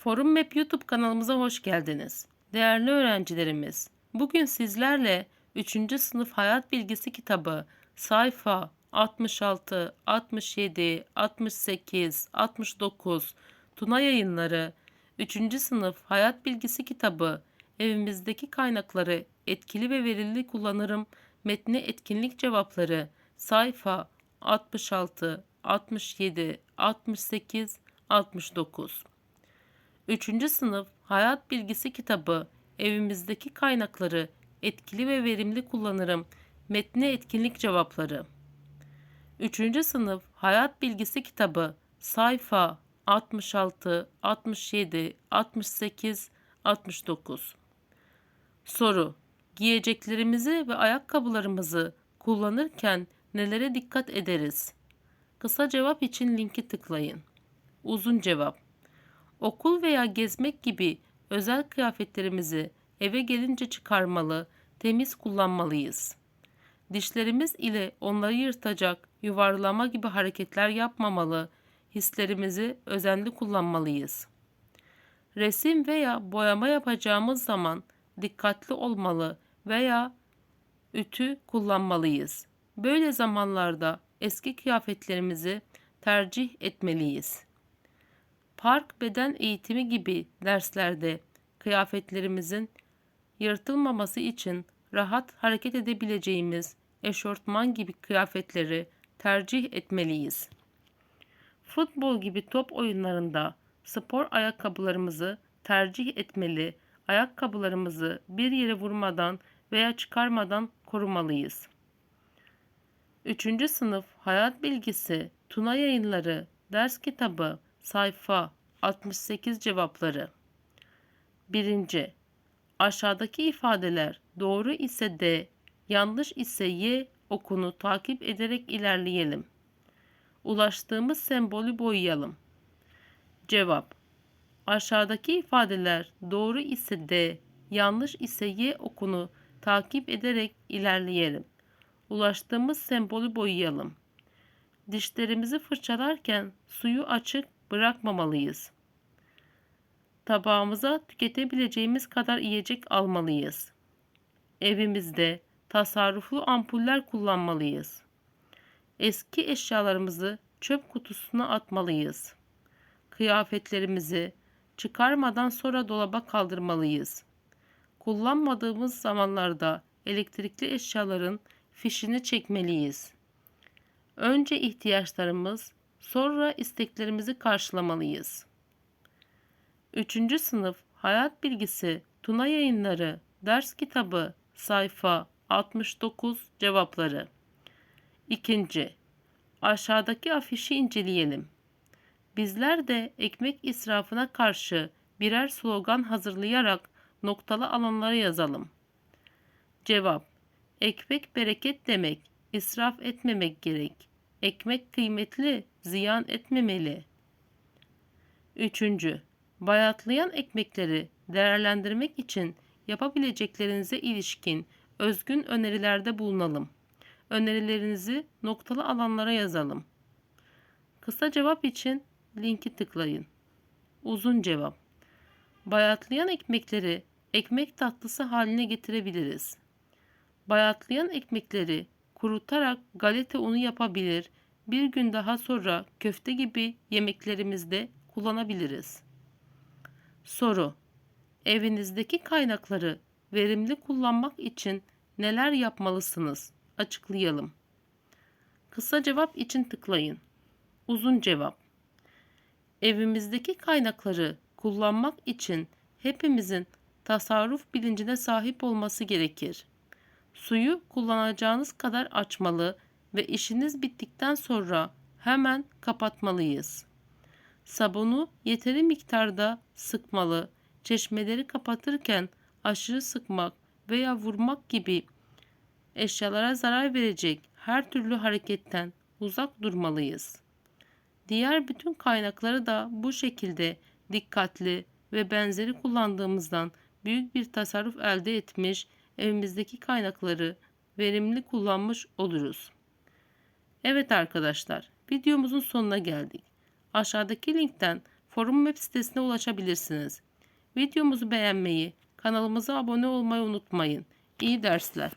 Forum Map YouTube kanalımıza hoş geldiniz. Değerli öğrencilerimiz, bugün sizlerle 3. sınıf hayat bilgisi kitabı sayfa 66, 67, 68, 69 Tuna Yayınları 3. sınıf hayat bilgisi kitabı evimizdeki kaynakları etkili ve verili kullanırım metni etkinlik cevapları sayfa 66, 67, 68, 69 3. sınıf hayat bilgisi kitabı evimizdeki kaynakları etkili ve verimli kullanırım metni etkinlik cevapları 3. sınıf hayat bilgisi kitabı sayfa 66, 67, 68, 69 Soru Giyeceklerimizi ve ayakkabılarımızı kullanırken nelere dikkat ederiz? Kısa cevap için linki tıklayın. Uzun cevap Okul veya gezmek gibi özel kıyafetlerimizi eve gelince çıkarmalı, temiz kullanmalıyız. Dişlerimiz ile onları yırtacak, yuvarlama gibi hareketler yapmamalı, hislerimizi özenli kullanmalıyız. Resim veya boyama yapacağımız zaman dikkatli olmalı veya ütü kullanmalıyız. Böyle zamanlarda eski kıyafetlerimizi tercih etmeliyiz. Park beden eğitimi gibi derslerde kıyafetlerimizin yırtılmaması için rahat hareket edebileceğimiz eşortman gibi kıyafetleri tercih etmeliyiz. Futbol gibi top oyunlarında spor ayakkabılarımızı tercih etmeli, ayakkabılarımızı bir yere vurmadan veya çıkarmadan korumalıyız. 3. sınıf hayat bilgisi Tuna Yayınları ders kitabı sayfa 68 cevapları 1. Aşağıdaki ifadeler doğru ise D, yanlış ise Y okunu takip ederek ilerleyelim. Ulaştığımız sembolü boyayalım. Cevap Aşağıdaki ifadeler doğru ise D, yanlış ise Y okunu takip ederek ilerleyelim. Ulaştığımız sembolü boyayalım. Dişlerimizi fırçalarken suyu açık bırakmamalıyız. Tabağımıza tüketebileceğimiz kadar yiyecek almalıyız. Evimizde tasarruflu ampuller kullanmalıyız. Eski eşyalarımızı çöp kutusuna atmalıyız. Kıyafetlerimizi çıkarmadan sonra dolaba kaldırmalıyız. Kullanmadığımız zamanlarda elektrikli eşyaların fişini çekmeliyiz. Önce ihtiyaçlarımız, sonra isteklerimizi karşılamalıyız. 3. sınıf Hayat Bilgisi Tuna Yayınları Ders Kitabı Sayfa 69 Cevapları 2. Aşağıdaki afişi inceleyelim. Bizler de ekmek israfına karşı birer slogan hazırlayarak noktalı alanlara yazalım. Cevap Ekmek bereket demek, israf etmemek gerek. Ekmek kıymetli, ziyan etmemeli. 3. Bayatlayan ekmekleri değerlendirmek için yapabileceklerinize ilişkin özgün önerilerde bulunalım. Önerilerinizi noktalı alanlara yazalım. Kısa cevap için linki tıklayın. Uzun cevap. Bayatlayan ekmekleri ekmek tatlısı haline getirebiliriz. Bayatlayan ekmekleri kurutarak galeta unu yapabilir, bir gün daha sonra köfte gibi yemeklerimizde kullanabiliriz. Soru Evinizdeki kaynakları verimli kullanmak için neler yapmalısınız? Açıklayalım. Kısa cevap için tıklayın. Uzun cevap. Evimizdeki kaynakları kullanmak için hepimizin tasarruf bilincine sahip olması gerekir. Suyu kullanacağınız kadar açmalı ve işiniz bittikten sonra hemen kapatmalıyız. Sabunu yeteri miktarda sıkmalı, çeşmeleri kapatırken aşırı sıkmak veya vurmak gibi eşyalara zarar verecek her türlü hareketten uzak durmalıyız. Diğer bütün kaynakları da bu şekilde dikkatli ve benzeri kullandığımızdan büyük bir tasarruf elde etmiş, evimizdeki kaynakları verimli kullanmış oluruz. Evet arkadaşlar, videomuzun sonuna geldik. Aşağıdaki linkten forum web sitesine ulaşabilirsiniz. Videomuzu beğenmeyi, kanalımıza abone olmayı unutmayın. İyi dersler.